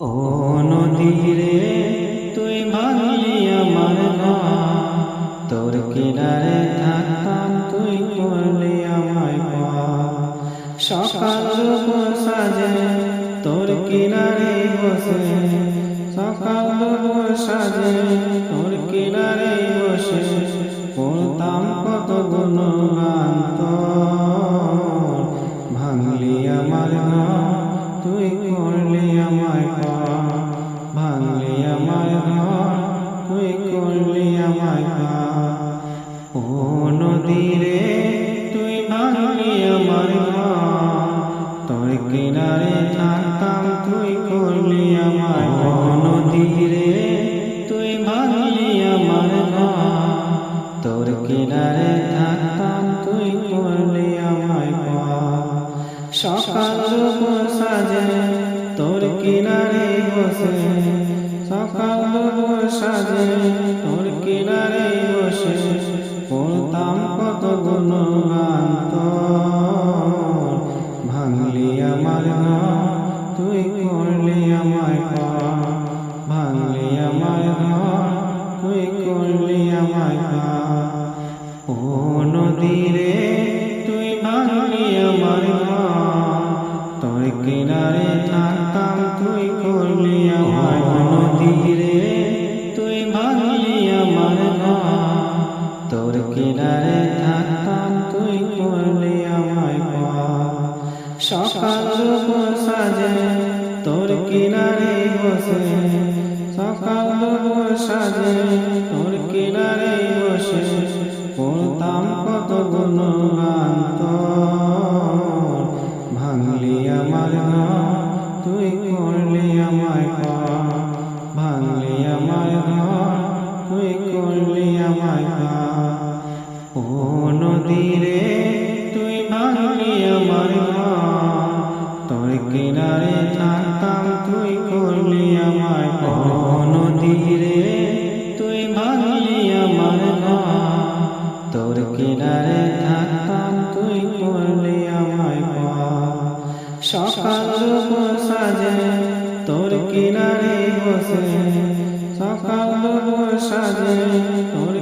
ও নদীরে তুই ভাঙলি আমার তোর কিনারে থাকতাম, তুই করলি আমায় পার। সকাল সাজে, তোর কিনারে বসে। সকাল সাজে, তোর কিনারে বসে। পড়তাম কত গুণগান তোর। তোর কিনারে থাকতাম তুই করলি আমায় সকাল সাজে তোর কিনারে বসে, সকাল সাজে তোর কিনারে বসে পড়তাম কত গুণগান সকাল সাজে, তোর কিনারে বসে। সকাল সাজে, তোর কিনারে বসে। পড়তাম কত গুণগান তোর ভাঙলি আমার তুই করলি আমায় পার ভাঙলি আমার তুই করলি আমায় পার ও নদীরে তুই ভাঙলি আমার কিনারে থাকতাম তুই করলি আমায় ও নদীরে তুই ভাঙলি আমার তোর কিনারে থাকতাম তুই করলি আমায় সকাল সাজে তোর কিনারে বসে। সকাল সাজে তোর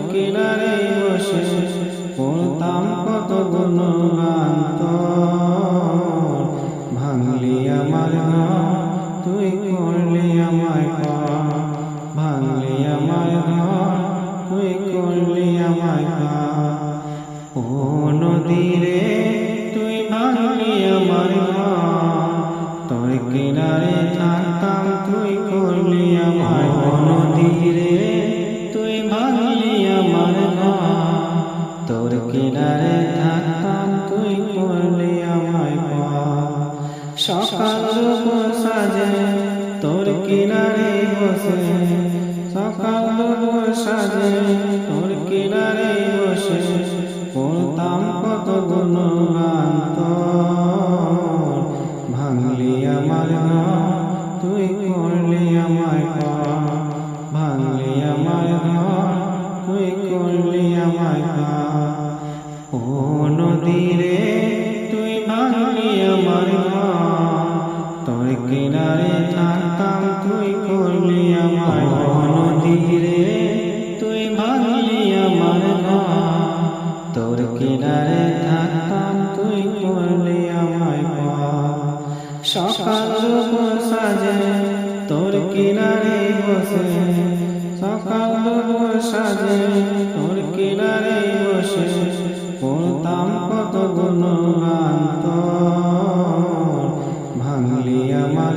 তুই করলি আমায় পার ভাঙলি আমার ঘর। তুই করলি আমায় পার ও নদীরে তুই ভাঙলি আমার তোর কিনারে থাকতাম তুই করলি আমায় নদীরে তুই ভাঙলি আমার তোর কিনারে থাকতাম তুই করলি আমায় পার সকাল সাজে তোর কিনারে বসে। সকাল সাজে তোর কিনারে বসে। পড়তাম কত গুণগান সকাল রূপ সাজে তোর কিনারে বসে সকাল রূপ সাজে তোর কিনারে বসে পড়তাম কত গুণ ভাঙলি আমার